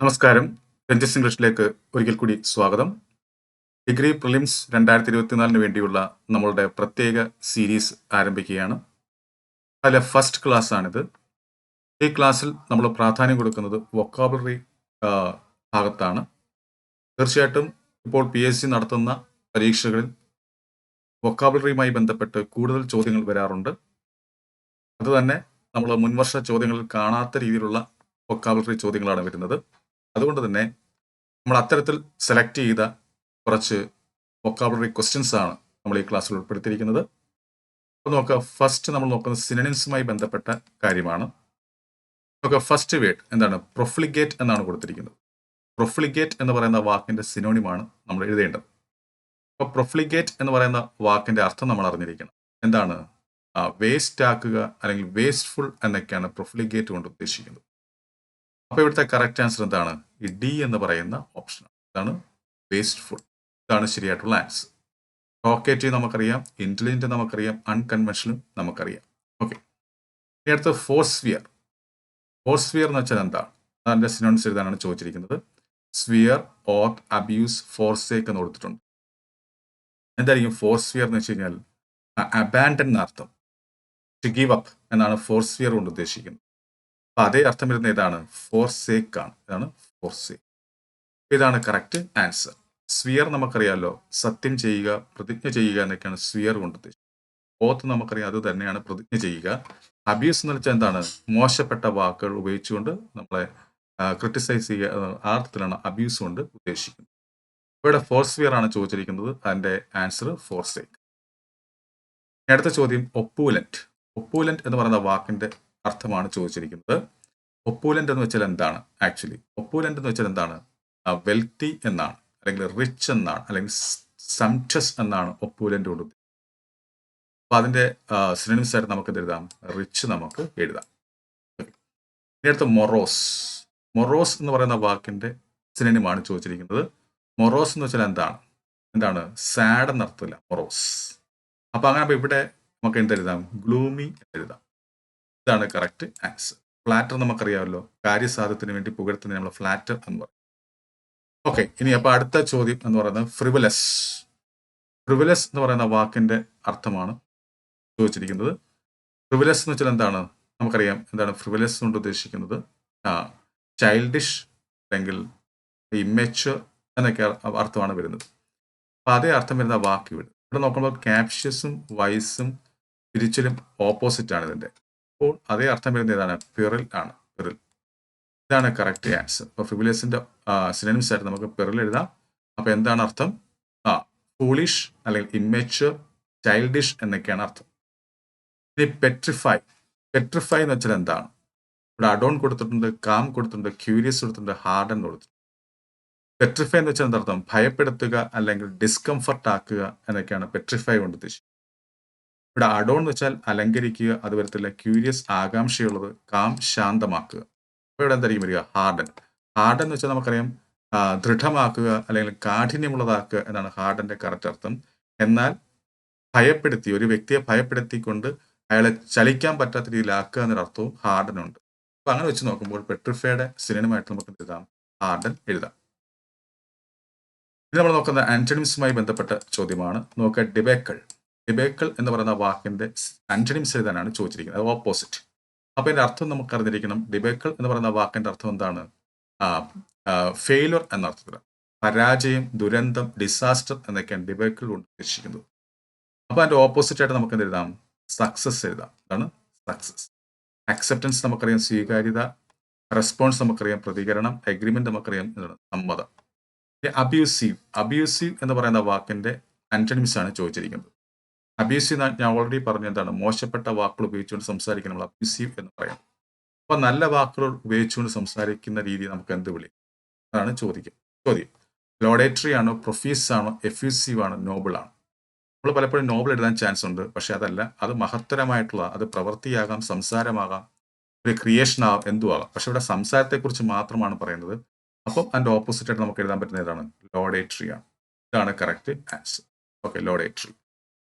നമസ്കാരം. രഞ്ജിസ് ഇംഗ്ലീഷിലേക്ക് ഒരിക്കൽ കൂടി സ്വാഗതം. ഡിഗ്രി പ്രിലിംസ് രണ്ടായിരത്തി ഇരുപത്തിനാലിന് വേണ്ടിയുള്ള നമ്മളുടെ പ്രത്യേക സീരീസ് ആരംഭിക്കുകയാണ്. അതിലെ ഫസ്റ്റ് ക്ലാസ് ആണിത്. ഈ ക്ലാസ്സിൽ നമ്മൾ പ്രാധാന്യം കൊടുക്കുന്നത് വൊക്കാബുലറി ഭാഗത്താണ്. തീർച്ചയായിട്ടും ഇപ്പോൾ പി എസ് സി നടത്തുന്ന പരീക്ഷകളിൽ വൊക്കാബുലറിയുമായി ബന്ധപ്പെട്ട് കൂടുതൽ ചോദ്യങ്ങൾ വരാറുണ്ട്. അതുതന്നെ നമ്മൾ മുൻവർഷ ചോദ്യങ്ങളിൽ കാണാത്ത രീതിയിലുള്ള വൊക്കാബുലറി ചോദ്യങ്ങളാണ് വരുന്നത്. അതുകൊണ്ട് തന്നെ നമ്മൾ അത്തരത്തിൽ സെലക്ട് ചെയ്ത കുറച്ച് വൊക്കാബുലറി ക്വസ്റ്റ്യൻസ് ആണ് നമ്മൾ ഈ ക്ലാസ്സിൽ ഉൾപ്പെടുത്തിയിരിക്കുന്നത്. അപ്പോൾ നോക്കുക ഫസ്റ്റ് നമ്മൾ നോക്കുന്നത് സിനനിംസുമായി ബന്ധപ്പെട്ട കാര്യമാണ്. നോക്കുക ഫസ്റ്റ് വേർഡ് എന്താണ്? പ്രൊഫ്ലിഗേറ്റ് എന്നാണ് കൊടുത്തിരിക്കുന്നത്. പ്രൊഫ്ലിഗേറ്റ് എന്ന് പറയുന്ന വാക്കിന്റെ സിനോണിമാണ് നമ്മൾ എഴുതേണ്ടത്. അപ്പോൾ പ്രൊഫ്ലിഗേറ്റ് എന്ന് പറയുന്ന വാക്കിന്റെ അർത്ഥം നമ്മൾ അറിഞ്ഞിരിക്കണം. എന്താണ്? വേസ്റ്റ് ആക്കുക അല്ലെങ്കിൽ വേസ്റ്റ്ഫുൾ എന്നൊക്കെയാണ് പ്രൊഫ്ലിഗേറ്റ് കൊണ്ട് ഉദ്ദേശിക്കുന്നത്. അപ്പോൾ ഇവിടുത്തെ കറക്റ്റ് ആൻസർ എന്താണ്? ഈ ഡി എന്ന് പറയുന്ന ഓപ്ഷൻ ഇതാണ് വേസ്റ്റ് ഫുഡ് ഇതാണ് ശരിയായിട്ടുള്ള ആൻസർ റോക്കറ്റ് നമുക്കറിയാം. ഇന്റലിജന്റ് നമുക്കറിയാം. അൺകൺവെൻഷനും നമുക്കറിയാം. ഓക്കെ ഇനി അടുത്ത ഫോർസ്വിയർ ഫോർസ്വിയർ എന്ന് വെച്ചാൽ എന്താണ്? അതിന്റെ സിനോൺസ് എഴുതാനാണ് ചോദിച്ചിരിക്കുന്നത്. സ്വിയർ ഓർ അബ്യൂസ് ഫോർസേക്ക് എന്ന് കൊടുത്തിട്ടുണ്ട്. എന്തായിരിക്കും ഫോർസ്ഫിയർ എന്ന് വെച്ച് കഴിഞ്ഞാൽ? അബാൻഡൻ എന്നർത്ഥം ടു ഗീവ് അപ്പ് എന്നാണ് ഫോർസ്ഫിയർ കൊണ്ട് ഉദ്ദേശിക്കുന്നത്. അപ്പൊ അതേ അർത്ഥം വരുന്ന ഇതാണ് ഫോർസേക്ക് ആണ്. ഇതാണ് ഫോർ സേക്ക് ഇതാണ് കറക്റ്റ് ആൻസർ. സ്വിയർ നമുക്കറിയാമല്ലോ സത്യം ചെയ്യുക പ്രതിജ്ഞ ചെയ്യുക എന്നൊക്കെയാണ് സ്വിയർ കൊണ്ട് ഉദ്ദേശിക്കുന്നത് ഓത്ത് നമുക്കറിയാം അത് തന്നെയാണ് പ്രതിജ്ഞ ചെയ്യുക. അബ്യൂസ് എന്ന് വെച്ചാൽ എന്താണ്? മോശപ്പെട്ട വാക്കുകൾ ഉപയോഗിച്ചുകൊണ്ട് നമ്മളെ ക്രിട്ടിസൈസ് ചെയ്യുക ആ അർത്ഥത്തിലാണ് അബ്യൂസ് കൊണ്ട് ഉദ്ദേശിക്കുന്നത്. ഇവിടെ ഫോർ സ്വിയർ ആണ് ചോദിച്ചിരിക്കുന്നത്. അതിന്റെ ആൻസർ ഫോർ ഫോർസേക്ക് അടുത്ത ചോദ്യം ഒപ്പൂലന്റ് ഒപ്പൂലന്റ് എന്ന് പറയുന്ന വാക്കിന്റെ അർത്ഥമാണ് ചോദിച്ചിരിക്കുന്നത്. ഒപ്പൂലന്റ് എന്ന് വെച്ചാൽ എന്താണ്? ആക്ച്വലി ഒപ്പൂലന്റ് എന്ന് വെച്ചാൽ എന്താണ്? വെൽത്തി എന്നാണ്. അല്ലെങ്കിൽ റിച്ച് എന്നാണ്. അല്ലെങ്കിൽ സംറ്റസ് എന്നാണ് ഒപ്പൂലന്റ് കൊണ്ട് അപ്പൊ അതിന്റെ സിനിമസ് ആയിട്ട് നമുക്ക് എഴുതാം? റിച്ച് നമുക്ക് എഴുതാം. ഇനി അടുത്ത മൊറോസ് മൊറോസ് എന്ന് പറയുന്ന വാക്കിന്റെ സിനിമയാണ് ചോദിച്ചിരിക്കുന്നത്. മൊറോസ് എന്ന് വെച്ചാൽ എന്താണ്? എന്താണ്? സാഡ് എന്നർത്ഥമില്ല. മൊറോസ് അപ്പൊ അങ്ങനെ ഇവിടെ നമുക്ക് എന്തെഴുതാം ഗ്ലൂമി എഴുതാം. ഇതാണ് കറക്റ്റ് ആൻസർ ഫ്ലാറ്റർ നമുക്കറിയാമല്ലോ. കാര്യസാധ്യത്തിന് വേണ്ടി പുകഴ്ത്തുന്ന നമ്മൾ ഫ്ലാറ്റർ എന്ന് പറയും. ഓക്കെ ഇനി അപ്പൊ അടുത്ത ചോദ്യം എന്ന് പറയുന്നത് ഫ്രിവലസ് ഫ്രിവലസ് എന്ന് പറയുന്ന വാക്കിന്റെ അർത്ഥമാണ് ചോദിച്ചിരിക്കുന്നത്. ഫ്രിവലസ് എന്ന് വെച്ചാൽ എന്താണ്? നമുക്കറിയാം എന്താണ് ഫ്രിവലസ് കൊണ്ട് ഉദ്ദേശിക്കുന്നത്. ചൈൽഡിഷ് അല്ലെങ്കിൽ ഇമ്മച്ച് എന്നൊക്കെ അർത്ഥമാണ് വരുന്നത്. അപ്പൊ അതേ അർത്ഥം വരുന്ന വാക്ക് ഇവിടെ. ഇവിടെ നോക്കുമ്പോൾ ക്യാപ്ഷ്യസും വൈസും സ്പിരിച്വലും ഓപ്പോസിറ്റ് ആണ് ഇതിന്റെ. അപ്പോൾ അതേ അർത്ഥം വരുന്ന ഏതാണ്? പിറിൽ ആണ്. പിറിൽ. ഇതാണ് കറക്റ്റ് ആൻസർ അപ്പോൾ ഫിബുലേസിന്റെ സിനിമസ് ആയിട്ട് നമുക്ക് പിറിൽ എഴുതാം. അപ്പോൾ എന്താണ് അർത്ഥം? ആ ഫൂളിഷ് അല്ലെങ്കിൽ ഇമ്മച്ചുവർ ചൈൽഡിഷ് എന്നൊക്കെയാണ് അർത്ഥം. ഇനി പെട്രിഫൈ പെട്രിഫൈ എന്ന് വെച്ചാൽ എന്താണ്? ഇവിടെ അഡോൺ കൊടുത്തിട്ടുണ്ട് കാം കൊടുത്തിട്ടുണ്ട് ക്യൂരിയസ് കൊടുത്തിട്ടുണ്ട് ഹാർഡൻ കൊടുത്തിട്ടുണ്ട്. പെട്രിഫൈ എന്ന് വെച്ചാൽ എന്താർത്ഥം ഭയപ്പെടുത്തുക അല്ലെങ്കിൽ ഡിസ്കംഫർട്ട് ആക്കുക എന്നൊക്കെയാണ് പെട്രിഫൈ കൊണ്ട് ഉദ്ദേശിക്കുന്നത്. ഇവിടെ അഡോൺ എന്ന് വെച്ചാൽ അലങ്കരിക്കുക അത് വരത്തില്ല ക്യൂരിയസ് ആകാംക്ഷയുള്ളത് കാം ശാന്തമാക്കുക. അപ്പോൾ ഇവിടെ എന്തായിരിക്കും വരിക? ഹാർഡൻ ഹാർഡൻ എന്ന് വെച്ചാൽ നമുക്കറിയാം ദൃഢമാക്കുക അല്ലെങ്കിൽ കാഠിന്യമുള്ളതാക്കുക എന്നാണ് ഹാർഡന്റെ കറക്റ്റ് അർത്ഥം. എന്നാൽ ഭയപ്പെടുത്തി ഒരു വ്യക്തിയെ ഭയപ്പെടുത്തിക്കൊണ്ട് അയാളെ ചലിക്കാൻ പറ്റാത്ത രീതിയിലാക്കുക എന്നൊരർത്ഥവും ഹാർഡനുണ്ട് അപ്പൊ അങ്ങനെ വെച്ച് നോക്കുമ്പോൾ പെട്രിഫയുടെ സിനിമയായിട്ട് നമുക്ക് എഴുതാം? ഹാർഡൻ എഴുതാം. ഇത് നമ്മൾ നോക്കുന്ന ആന്റണിംസുമായി ബന്ധപ്പെട്ട ചോദ്യമാണ്. നോക്കുക ഡിബേക്കൾ ഡിബേക്കൾ എന്ന് പറയുന്ന വാക്കിന്റെ ആന്റണിംസ് എഴുതാനാണ് ചോദിച്ചിരിക്കുന്നത്. അത് ഓപ്പോസിറ്റ് അപ്പൊ ഇതിന്റെ അർത്ഥം നമുക്ക് അറിഞ്ഞിരിക്കണം. ഡിബേക്കൾ എന്ന് പറയുന്ന വാക്കിന്റെ അർത്ഥം എന്താണ്? ഫെയിലർ എന്ന അർത്ഥത്തിൽ പരാജയം ദുരന്തം ഡിസാസ്റ്റർ എന്നൊക്കെയാണ് ഡിബേക്കൾ കൊണ്ട് ഉദ്ദേശിക്കുന്നത്. അപ്പോൾ അതിന്റെ ഓപ്പോസിറ്റ് ആയിട്ട് നമുക്ക് എന്ത് എഴുതാം? സക്സസ് എഴുതാം. അതാണ് സക്സസ് അക്സെപ്റ്റൻസ് നമുക്കറിയാം സ്വീകാര്യത. റെസ്പോൺസ് നമുക്കറിയാം പ്രതികരണം. അഗ്രിമെന്റ് നമുക്കറിയാം എന്താണ്? സമ്മതം. അബ്യൂസീവ് അബ്യൂസീവ് എന്ന് പറയുന്ന വാക്കിന്റെ ആന്റണിംസ് ആണ് ചോദിച്ചിരിക്കുന്നത്. അബ്യൂസീവ് ഞാൻ ഓൾറെഡി പറഞ്ഞ എന്താണ് മോശപ്പെട്ട വാക്കുകൾ ഉപയോഗിച്ചുകൊണ്ട് സംസാരിക്കുന്ന നമ്മൾ അബ്യൂസീവ് എന്ന് പറയാം അപ്പൊ നല്ല വാക്കുകൾ ഉപയോഗിച്ചുകൊണ്ട് സംസാരിക്കുന്ന രീതി നമുക്ക് എന്ത് വിളി? അതാണ് ചോദിക്കുക ചോദ്യം. ലോഡേറ്ററി ആണോ പ്രൊഫീസ് ആണോ എഫ്യൂസീവ് ആണോ നോബിൾ ആണ്? നമ്മൾ പലപ്പോഴും നോബിൾ എഴുതാൻ ചാൻസ് ഉണ്ട് പക്ഷെ അതല്ല അത് മഹത്തരമായിട്ടുള്ള അത് പ്രവൃത്തിയാകാം സംസാരമാകാം ഒരു ക്രിയേഷൻ ആകാം എന്തും ആകാം പക്ഷെ ഇവിടെ സംസാരത്തെക്കുറിച്ച് മാത്രമാണ് പറയുന്നത്. അപ്പം അതിന്റെ ഓപ്പോസിറ്റ് ആയിട്ട് നമുക്ക് എഴുതാൻ പറ്റുന്ന ഏതാണ്? ലോഡേറ്ററി ആണ്. ഇതാണ് കറക്റ്റ് ആൻസർ ഓക്കെ ലോഡേറ്ററി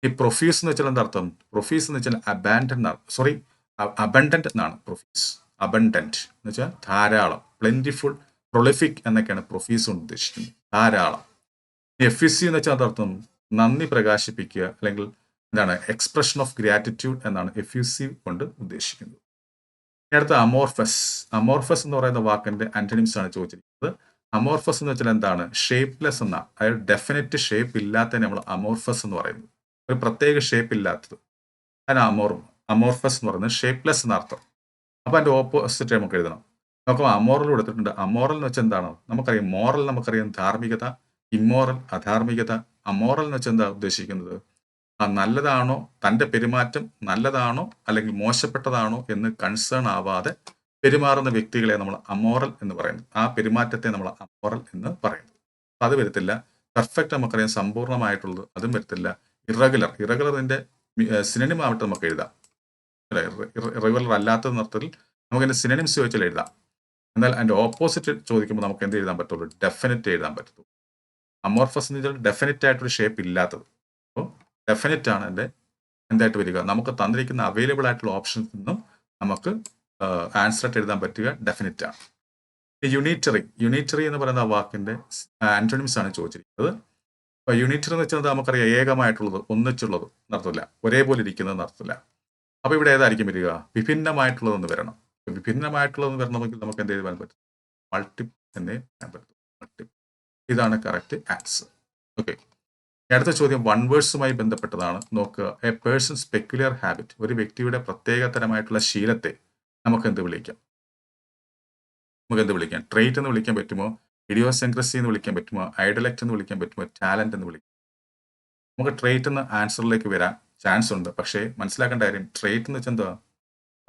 ഈ പ്രൊഫ്യൂസ് എന്ന് വെച്ചാൽ എന്താ അർത്ഥം? പ്രൊഫ്യൂസ് എന്ന് വെച്ചാൽ അബാൻഡൻ സോറി അബണ്ടന്റ് എന്നാണ് പ്രൊഫ്യൂസ് അബണ്ടന്റ് എന്ന് വെച്ചാൽ ധാരാളം പ്ലെന്റിഫുൾ പ്രൊളിഫിക് എന്നൊക്കെയാണ് പ്രൊഫീസ് കൊണ്ട് ഉദ്ദേശിക്കുന്നത്. ധാരാളം. എഫ് ഇ സി എന്ന് വെച്ചാൽ അതർത്ഥം നന്ദി പ്രകാശിപ്പിക്കുക അല്ലെങ്കിൽ എന്താണ് എക്സ്പ്രഷൻ ഓഫ് ഗ്രാറ്റിറ്റ്യൂഡ് എന്നാണ് എഫ് യു സി കൊണ്ട് ഉദ്ദേശിക്കുന്നത്. അടുത്ത അമോർഫസ് അമോർഫസ് എന്ന് പറയുന്ന വാക്കിന്റെ ആന്റണിംസ് ആണ് ചോദിച്ചിരിക്കുന്നത്. അമോർഫസ് എന്ന് വെച്ചാൽ എന്താണ്? ഷേപ്പ്ലെസ് എന്ന അതായത് ഡെഫിനറ്റ് ഷേപ്പ് ഇല്ലാത്തതിനെ നമ്മൾ അമോർഫസ് എന്ന് പറയുന്നത് ഒരു പ്രത്യേക ഷേപ്പ് ഇല്ലാത്തത്. അതിന് അമോർ അമോർഫസ് എന്ന് പറയുന്നത് ഷേപ്പ്ലെസ് എന്ന അർത്ഥം. അതിന്റെ ഓപ്പോസിറ്റ് നമുക്ക് എഴുതണം. നമുക്ക് അമോറൽ കൊടുത്തിട്ടുണ്ട്. അമോറൽ എന്ന് വെച്ചാൽ എന്താണ്? നമുക്കറിയാം മോറൽ നമുക്കറിയാം ധാർമ്മികത ഇമ്മോറൽ അധാർമികത. അമോറൽ എന്ന് വെച്ചാൽ എന്താ ഉദ്ദേശിക്കുന്നത്? ആ നല്ലതാണോ തന്റെ പെരുമാറ്റം നല്ലതാണോ അല്ലെങ്കിൽ മോശപ്പെട്ടതാണോ എന്ന് കൺസേൺ ആവാതെ പെരുമാറുന്ന വ്യക്തികളെ നമ്മൾ അമോറൽ എന്ന് പറയുന്നു ആ പെരുമാറ്റത്തെ നമ്മൾ അമോറൽ എന്ന് പറയുന്നു അത് വരത്തില്ല. പെർഫെക്റ്റ് നമുക്കറിയാം സമ്പൂർണമായിട്ടുള്ളത്. അതും വരത്തില്ല. ഇറഗുലർ ഇറഗുലറിന്റെ സിനിമ ആവട്ടെ നമുക്ക് എഴുതാം. അല്ലെ? ഇറഗുലർ അല്ലാത്ത നിർത്തത്തിൽ നമുക്ക് അതിന്റെ സിനിമസ് ചോദിച്ചാൽ എഴുതാം. എന്നാൽ അതിന്റെ ഓപ്പോസിറ്റ് ചോദിക്കുമ്പോൾ നമുക്ക് എന്ത് എഴുതാൻ പറ്റുള്ളൂ? ഡെഫിനറ്റ് എഴുതാൻ പറ്റുള്ളൂ. അമോർഫസ് എന്ന് വെച്ചാൽ ഡെഫിനറ്റ് ആയിട്ടൊരു ഷേപ്പ് ഇല്ലാത്തത്. അപ്പോൾ ഡെഫിനറ്റ് ആണ് എന്റെ എന്തായിട്ട് വരിക. നമുക്ക് തന്നിരിക്കുന്ന അവൈലബിൾ ആയിട്ടുള്ള ഓപ്ഷൻസ് നിന്നും നമുക്ക് ആൻസർ ആയിട്ട് എഴുതാൻ പറ്റുക ഡെഫിനറ്റ് ആണ്. യുണീറ്ററി യുണീറ്ററി എന്ന് പറയുന്ന വാക്കിന്റെ ആന്റോണിംസ് ആണ് ചോദിച്ചിരിക്കുന്നത്. യൂണിറ്റ് എന്ന് വെച്ചാൽ നമുക്കറിയാം? ഏകമായിട്ടുള്ളത് ഒന്നിച്ചുള്ളത് നടത്തില്ല. ഒരേപോലെ ഇരിക്കുന്നത് നടത്തില്ല. അപ്പൊ ഇവിടെ ഏതായിരിക്കും വരിക? വിഭിന്നമായിട്ടുള്ളതെന്ന് വരണം. വിഭിന്നമായിട്ടുള്ളതെന്ന് വരണമെങ്കിൽ നമുക്ക് എന്ത് ചെയ്യാൻ പറ്റും? മൾട്ടിപ്പിൾ എന്നേ പറയാൻ പറ്റും ഇതാണ് കറക്റ്റ് ആൻസർ ഓക്കെ അടുത്ത ചോദ്യം വൺ വേഴ്സുമായി ബന്ധപ്പെട്ടതാണ്. നോക്കുക. എ പേഴ്സൺസ് പെക്യുലർ ഹാബിറ്റ് ഒരു വ്യക്തിയുടെ പ്രത്യേകതരമായിട്ടുള്ള ശീലത്തെ നമുക്ക് എന്ത് വിളിക്കാം? നമുക്ക് എന്ത് വിളിക്കാം? ട്രേറ്റ് എന്ന് വിളിക്കാൻ പറ്റുമോ? ഇഡിയോസെൻക്രസി എന്ന് വിളിക്കാൻ പറ്റുമോ? ഐഡലക്റ്റ് എന്ന് വിളിക്കാൻ പറ്റുമോ? ടാലന്റ് എന്ന് വിളിക്കാം നമുക്ക് ട്രേറ്റ് എന്ന ആൻസറിലേക്ക് വരാൻ ചാൻസ് ഉണ്ട്. പക്ഷേ മനസ്സിലാക്കേണ്ട കാര്യം ട്രേറ്റ് എന്ന് വെച്ചാൽ എന്താ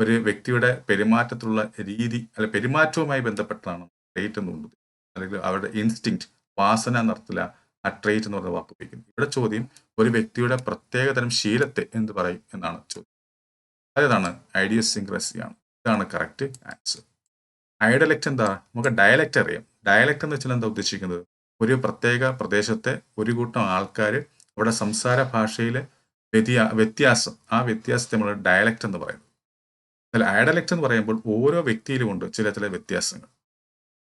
ഒരു വ്യക്തിയുടെ പെരുമാറ്റത്തിലുള്ള രീതി അല്ല പെരുമാറ്റവുമായി ബന്ധപ്പെട്ടതാണ് ട്രേറ്റ് എന്ന് എന്നുള്ളത് അല്ലെങ്കിൽ അവരുടെ ഇൻസ്റ്റിങ് വാസന നടത്തില്ല ആ ട്രേറ്റ് എന്ന് പറയുന്ന വാക്ക് ഉപയോഗിക്കുന്നത്. ഇവിടെ ചോദ്യം ഒരു വ്യക്തിയുടെ പ്രത്യേകതരം ശീലത്തെ എന്ത് പറയും എന്നാണ് ചോദ്യം. അതേതാണ് ആണ്. ഇതാണ് കറക്റ്റ് ആൻസർ ഐഡലക്റ്റ് എന്താ? നമുക്ക് ഡയലക്റ്റ് അറിയാം. ഡയലക്റ്റ് എന്ന് വെച്ചാൽ എന്താ ഉദ്ദേശിക്കുന്നത്? ഒരു പ്രത്യേക പ്രദേശത്തെ ഒരു കൂട്ടം ആൾക്കാർ അവിടെ സംസാര ഭാഷയിലെ വ്യതിയാ വ്യത്യാസം. ആ വ്യത്യാസത്തെ നമ്മൾ ഡയലക്റ്റ് എന്ന് പറയുന്നത് അല്ല ഐഡലക്റ്റ് എന്ന് പറയുമ്പോൾ ഓരോ വ്യക്തിയിലുമുണ്ട് ചില ചില വ്യത്യാസങ്ങൾ.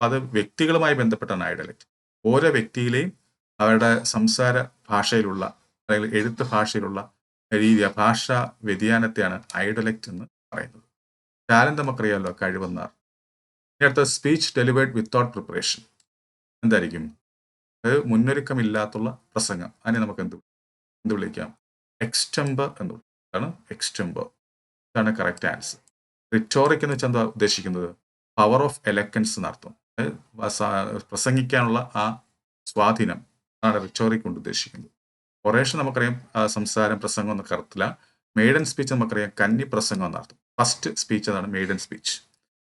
അത് വ്യക്തികളുമായി ബന്ധപ്പെട്ടാണ് ഐഡലക്റ്റ് ഓരോ വ്യക്തിയിലെയും അവരുടെ സംസാര ഭാഷയിലുള്ള അല്ലെങ്കിൽ എഴുത്ത് ഭാഷയിലുള്ള രീതി ഭാഷാ വ്യതിയാനത്തെയാണ് ഐഡലക്റ്റ് എന്ന് പറയുന്നത്. ടാലന്റ് നമുക്കറിയാമല്ലോ കഴിവെന്നാർ. ഇനി സ്പീച്ച് ഡെലിവേർഡ് വിത്തൗട്ട് പ്രിപ്പറേഷൻ എന്തായിരിക്കും? അത് മുന്നൊരുക്കമില്ലാത്തുള്ള പ്രസംഗം. അതിനെ നമുക്ക് എന്ത് എന്ത് വിളിക്കാം? എക്സ്റ്റംബർ എന്ന് വിളിക്കാം. എക്സ്റ്റംബർ ഇതാണ് കറക്റ്റ് ആൻസർ റിറ്റോറിക് എന്ന് വെച്ചാൽ എന്താ ഉദ്ദേശിക്കുന്നത്? പവർ ഓഫ് എലക്കൻസ് എന്നർത്ഥം പ്രസംഗിക്കാനുള്ള ആ സ്വാധീനം ആണ് റിറ്റോറിക് കൊണ്ട് ഉദ്ദേശിക്കുന്നത്. ഒറേഷൻ നമുക്കറിയാം സംസാരം പ്രസംഗം എന്നൊക്കെ അർത്ഥത്തില്ല മെയ്ഡൻ സ്പീച്ച് നമുക്കറിയാം കന്നി പ്രസംഗം എന്നർത്ഥം ഫസ്റ്റ് സ്പീച്ച് അതാണ് മെയ്ഡൻ സ്പീച്ച്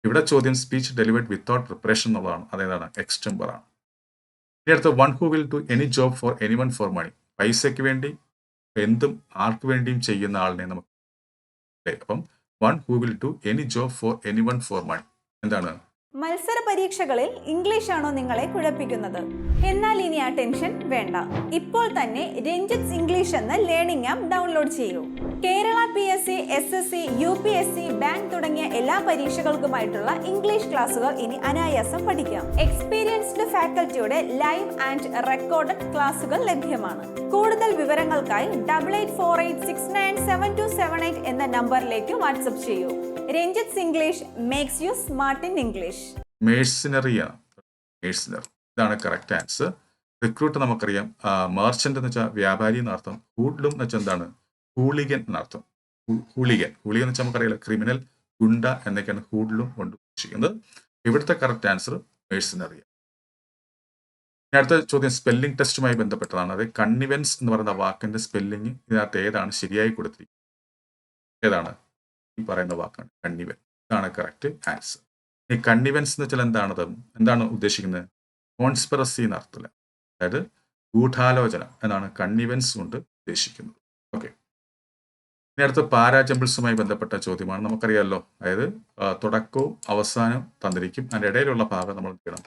ഇവിടെ ചോദ്യം സ്പീച്ച് ഡെലിവേർഡ് വിത്തൗട്ട് പ്രിപ്പറേഷൻ എന്നുള്ളതാണ്. അതേതാണ് എക്സ്റ്റംബർ ആണ്. ഇനി അടുത്ത one who will do any job for anyone for money പൈസയ്ക്ക് വേണ്ടി എന്തും ആർക്ക് വേണ്ടിയും ചെയ്യുന്ന ആളിനെ നമുക്ക് അപ്പം one who will do any job for anyone for money എന്താണ്? മത്സര പരീക്ഷകളിൽ ഇംഗ്ലീഷ് ആണോ നിങ്ങളെ കുഴപ്പിക്കുന്നത്? എന്നാൽ ഇനി ആ ടെൻഷൻ വേണ്ട. ഇപ്പോൾ തന്നെ രഞ്ജിത്സ് ഇംഗ്ലീഷ് എന്ന ലേണിംഗ് ആപ്പ് ഡൗൺലോഡ് ചെയ്യൂ. Kerala P S C S S C U P S C bank തുടങ്ങിയ എല്ലാ പരീക്ഷകൾക്കുമായിട്ടുള്ള ഇംഗ്ലീഷ് ക്ലാസുകൾ ഇനി അനായാസം പഠിക്കാം. എക്സ്പീരിയൻസ്ഡ് ഫാക്കൽറ്റിയുടെ ലൈവ് ആൻഡ് റെക്കോർഡഡ് ക്ലാസുകൾ ലഭ്യമാണ്. കൂടുതൽ വിവരങ്ങൾക്കായി double eight four eight six nine seven two seven eight എന്ന നമ്പറിലേക്ക് വാട്സപ്പ് ചെയ്യൂ. Ranjith English makes you smart in English ഇതാണ് കറക്റ്റ് ആൻസർ റിക്രൂട്ട് നമുക്കറിയാം. മെർച്ചന്റ് എന്ന് വെച്ചാൽ വ്യാപാരി എന്നർത്ഥം. ഹൂഡ്ലും എന്ന് വെച്ചാൽ എന്താണ്? ഹൂളിഗൻ എന്നർത്ഥം. ഹൂളിഗൻ. ഹൂളിഗൻ വെച്ചാൽ നമുക്കറിയില്ല ക്രിമിനൽ ഗുണ്ട എന്നൊക്കെയാണ് ഹൂഡിലും കൊണ്ട് ഉദ്ദേശിക്കുന്നത്. ഇവിടുത്തെ കറക്റ്റ് ആൻസർ മേഴ്സിന് അറിയാം. അടുത്ത ചോദ്യം സ്പെല്ലിംഗ് ടെസ്റ്റുമായി ബന്ധപ്പെട്ടതാണ്. അതായത് കണ്ണിവൻസ് എന്ന് പറയുന്ന വാക്കിന്റെ സ്പെല്ലിംഗ് ഇതിനകത്ത് ഏതാണ്? ശരിയായി കൊടുത്തിരിക്കുന്നത്. ഏതാണ്? ഈ പറയുന്ന വാക്കാണ് കണ്ണിവൻ. ഇതാണ് കറക്റ്റ് ആൻസർ ഈ കണ്ണിവൻസ് എന്ന് വെച്ചാൽ എന്താണത് എന്താണ് ഉദ്ദേശിക്കുന്നത്? കോൺസ്പിറസി എന്ന അർത്ഥത്തില്ല അതായത് ഗൂഢാലോചന എന്നാണ് കണ്ണിവൻസ് കൊണ്ട് ഉദ്ദേശിക്കുന്നത്. ഇനി പാരാ പാരാജമ്പിൾസുമായി ബന്ധപ്പെട്ട ചോദ്യമാണ്. നമുക്കറിയാമല്ലോ അതായത് തുടക്കവും അവസാനവും തന്നിരിക്കും അതിന്റെ ഇടയിലുള്ള ഭാഗം നമ്മൾ ചെയ്യണം?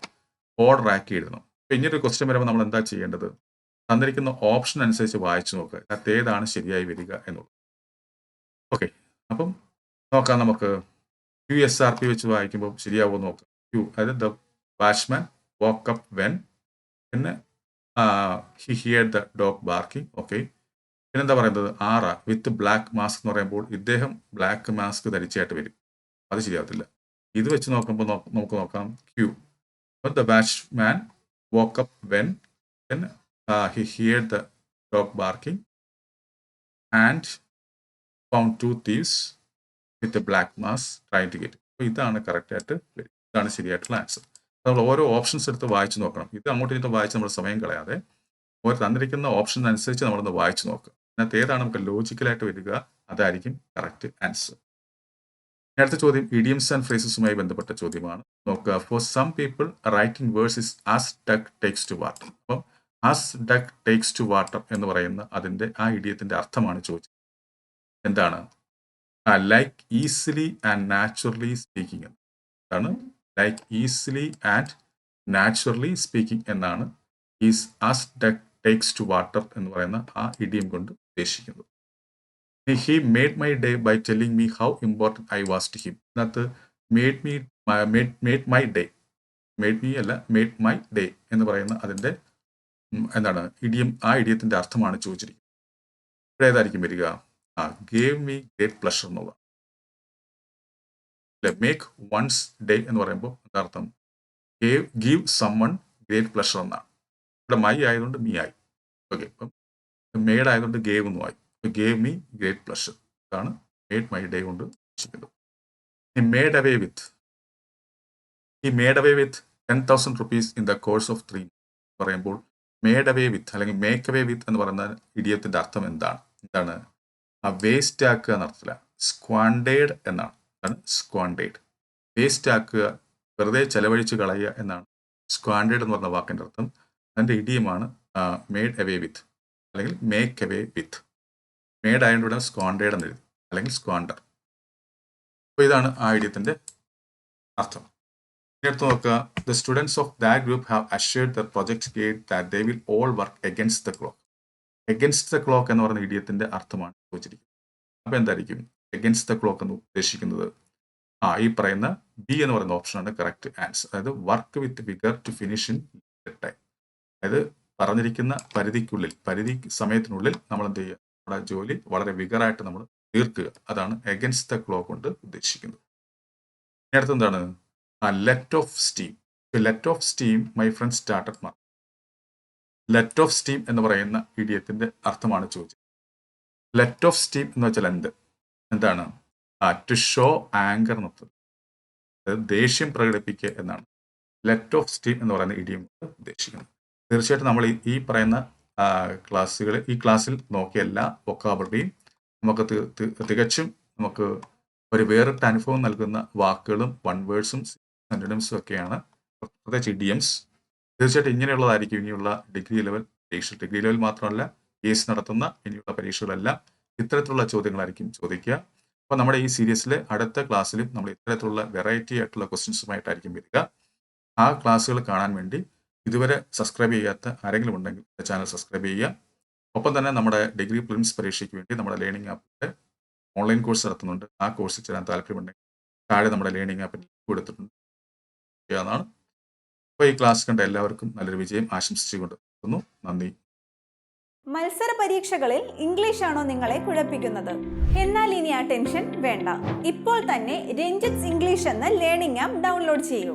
ഓർഡർ ആക്കി എഴുതണം അപ്പം ഇനി ഒരു ക്വസ്റ്റ്യൻ വരുമ്പോൾ നമ്മൾ എന്താ ചെയ്യേണ്ടത്? തന്നിരിക്കുന്ന ഓപ്ഷൻ അനുസരിച്ച് വായിച്ചു നോക്കുക അതിനകത്ത് ഏതാണ് ശരിയായി വരിക എന്നുള്ളത്. ഓക്കെ അപ്പം നോക്കാം നമുക്ക്. യു എസ് ആർ പി വെച്ച് വായിക്കുമ്പോൾ ശരിയാവുമോ നോക്കാം. യു അതായത് the watchman woke up when പിന്നെ he hear the dog barking okay പിന്നെന്താ പറയുന്നത്? ആറ വിത്ത് ബ്ലാക്ക് മാസ്ക് എന്ന് പറയുമ്പോൾ ഇദ്ദേഹം ബ്ലാക്ക് മാസ്ക് ധരിച്ചായിട്ട് വരും. അത് ശരിയാവത്തില്ല. ഇത് വെച്ച് നോക്കുമ്പോൾ നമുക്ക് നോക്കാം. Q. The batsman woke up when uh, he heard the dog barking and found two thieves with a black mask get it. അപ്പോൾ ഇതാണ് കറക്റ്റ് ആയിട്ട് വരും. ഇതാണ് ശരിയായിട്ടുള്ള ആൻസർ നമ്മൾ ഓരോ ഓപ്ഷൻസ് എടുത്ത് വായിച്ചു നോക്കണം. ഇത് അങ്ങോട്ട് ഇങ്ങോട്ട് വായിച്ച് നമ്മൾ സമയം കളയാതെ ഓരോ തന്നിരിക്കുന്ന ഓപ്ഷൻ അനുസരിച്ച് നമ്മളൊന്ന് വായിച്ചു നോക്കുക. അതിനകത്ത് ഏതാണ് നമുക്ക് ലോജിക്കലായിട്ട് വരിക? അതായിരിക്കും കറക്റ്റ് ആൻസർ അടുത്ത ചോദ്യം ഇഡിയംസ് ആൻഡ് ഫ്രേസസുമായി ബന്ധപ്പെട്ട ചോദ്യമാണ്. നോക്കുക for some people writing verse is as duck takes to water അപ്പം as duck takes to water എന്ന് പറയുന്ന അതിന്റെ ആ ഇഡിയത്തിന്റെ അർത്ഥമാണ് ചോദിച്ചത് എന്താണ്? Like easily and naturally speaking എന്താണ് like easily and naturally speaking എന്നാണ്. Is as duck takes to water എന്ന് പറയുന്ന ആ ഇഡിയം കൊണ്ട് ഉദ്ദേശിക്കുന്നത്. He made my day by telling me how important I was to him ഇതിനകത്ത് made me made my day made me അല്ല made my day എന്ന് പറയുന്ന അതിന്റെ എന്താണ് ഇഡിയം ആ ഇഡിയത്തിന്റെ അർത്ഥമാണ് ചോദിച്ചിരിക്കുന്നത്. ഇവിടെ ഏതായിരിക്കും വരിക? ആ ഗേവ് മീ ഗ്രേറ്റ് പ്ലഷർ എന്നുള്ള. അല്ലെ മേക്ക് വൺസ് ഡേ എന്ന് പറയുമ്പോൾ എന്താർത്ഥം gave give someone great pleasure എന്നാണ്. ഇവിടെ മൈ ആയതുകൊണ്ട് മീ ആയി. ഓക്കെ ഇപ്പം മെയ്ഡ് ആയതുകൊണ്ട് ഗേവ് എന്നും ആയി. ഗേവ് മീ ഗ്രേറ്റ് പ്ലഷർ ഇതാണ് മേഡ് മൈ ഡേ കൊണ്ട് ഉദ്ദേശിക്കുന്നത്. ഹി മേഡ് അവേ വിത്ത് ഈ made away with ten thousand rupees in the course of three പറയുമ്പോൾ മേഡ് അവേ വിത്ത് അല്ലെങ്കിൽ മേക്ക് അവേ വിത്ത് എന്ന് പറയുന്ന ഇഡിയത്തിന്റെ അർത്ഥം എന്താണ്? എന്താണ്? ആ വേസ്റ്റ് ആക്കുക എന്നർത്ഥത്തില്ല സ്ക്വാണ്ടേഡ് എന്നാണ്. അതാണ് സ്ക്വാണ്ടേഡ് വേസ്റ്റ് ആക്കുക വെറുതെ ചെലവഴിച്ച് കളയുക എന്നാണ്. സ്ക്വാണ്ടേഡ് എന്ന് പറഞ്ഞ വാക്കിന്റെ അർത്ഥം അതിന്റെ ഇടിയുമാണ് മെയ്ഡ് അവേ വിത്ത് അല്ലെങ്കിൽ മേക്ക് അവേ വിത്ത് മെയ്ഡ് ആയതുകൊണ്ട് ഇവിടെ സ്ക്വാണ്ടേഡ് എന്ന് എഴുതി അല്ലെങ്കിൽ സ്ക്വാണ്ടർ അപ്പോൾ ഇതാണ് ആ ഇടിയത്തിന്റെ അർത്ഥം. ഇനി അടുത്ത് നോക്കുക the students of that group have assured the project gate that they will all work against the clock against the clock എന്ന് പറയുന്ന ഇടിയത്തിന്റെ അർത്ഥമാണ് ചോദിച്ചിരിക്കുന്നത്. അപ്പോൾ എന്തായിരിക്കും? എഗൻസ്റ്റ് ദ ക്ലോക്ക് എന്ന് ഉദ്ദേശിക്കുന്നത്? ആ ഈ പറയുന്ന ബി എന്ന് പറയുന്ന ഓപ്ഷനാണ് കറക്റ്റ് ആൻസർ അതായത് work with vigour to finish in time അതായത് പറഞ്ഞിരിക്കുന്ന പരിധിക്കുള്ളിൽ പരിധി സമയത്തിനുള്ളിൽ നമ്മൾ എന്ത് ചെയ്യുക? നമ്മുടെ ജോലി വളരെ വിഗറായിട്ട് നമ്മൾ തീർക്കുക. അതാണ് എഗൻസ്റ്റ് ദ ക്ലോക്ക് കൊണ്ട് ഉദ്ദേശിക്കുന്നത്. നേരത്തെ എന്താണ്? Let off steam let off steam my friend startup mark let off steam എന്ന് പറയുന്ന ഇഡിയത്തിന്റെ അർത്ഥമാണ് ചോദിച്ചത് ലെറ്റ് ഓഫ് സ്റ്റീം എന്ന് വെച്ചാൽ എന്ത്? എന്താണ്? ടു ഷോ ആങ്കർ അതായത് ദേഷ്യം പ്രകടിപ്പിക്കുക എന്നാണ്. ലെറ്റ് ഓഫ് സ്റ്റീം എന്ന് പറയുന്ന ഇഡിയം ഉദ്ദേശിക്കുന്നത്. തീർച്ചയായിട്ടും നമ്മൾ ഈ- പറയുന്ന ക്ലാസ്സുകൾ ഈ ക്ലാസ്സിൽ നോക്കിയ എല്ലാ വൊക്കാബിലിറ്റിയും നമുക്ക് തികച്ചും നമുക്ക് ഒരു വേറിട്ട അനുഭവം നൽകുന്ന വാക്കുകളും വൺ വേർഡ്സും സെന്റൻസും ഒക്കെയാണ്. പ്രത്യേകിച്ച് ഇഡിയംസ് തീർച്ചയായിട്ടും ഇങ്ങനെയുള്ളതായിരിക്കും ഇനിയുള്ള ഡിഗ്രി ലെവൽ പരീക്ഷ ഡിഗ്രി ലെവൽ മാത്രമല്ല പി എസ് നടത്തുന്ന ഇനിയുള്ള പരീക്ഷകളെല്ലാം ഇത്തരത്തിലുള്ള ചോദ്യങ്ങളായിരിക്കും ചോദിക്കുക. അപ്പോൾ നമ്മുടെ ഈ സീരീസിലെ അടുത്ത ക്ലാസ്സിലും നമ്മൾ ഇത്തരത്തിലുള്ള വെറൈറ്റി ആയിട്ടുള്ള ക്വസ്റ്റ്യൻസുമായിട്ടായിരിക്കും വരിക. ആ ക്ലാസ്സുകൾ കാണാൻ വേണ്ടി ഇതുവരെ സബ്സ്ക്രൈബ് ചെയ്യാത്ത ആരെങ്കിലും ഉണ്ടെങ്കിൽ ചാനൽ സബ്സ്ക്രൈബ് ചെയ്യുക. ഒപ്പം തന്നെ നമ്മുടെ ഡിഗ്രി പ്രിലിംസ് പരീക്ഷയ്ക്ക് വേണ്ടി നമ്മുടെ ലേണിംഗ് ആപ്പിന്റെ ഓൺലൈൻ കോഴ്സ് നടത്തുന്നുണ്ട്. ആ കോഴ്സിൽ ചേരാൻ താല്പര്യമുണ്ടെങ്കിൽ താഴെ നമ്മുടെ ലേണിംഗ് ആപ്പിൽ കൊടുത്തിട്ടുണ്ട്. ചെയ്യാവുന്നതാണ് അപ്പോൾ ഈ ക്ലാസ് കണ്ട എല്ലാവർക്കും നല്ലൊരു വിജയം ആശംസിച്ചുകൊണ്ട് നന്ദി. മത്സര പരീക്ഷകളിൽ ഇംഗ്ലീഷ് ആണോ നിങ്ങളെ കുഴപ്പിക്കുന്നത്? എന്നാൽ ഇനി ആ ടെൻഷൻ വേണ്ട. ഇപ്പോൾ തന്നെ രഞ്ജിത്സ് ഇംഗ്ലീഷ് എന്ന ലേണിംഗ് ആപ്പ് ഡൗൺലോഡ് ചെയ്യൂ.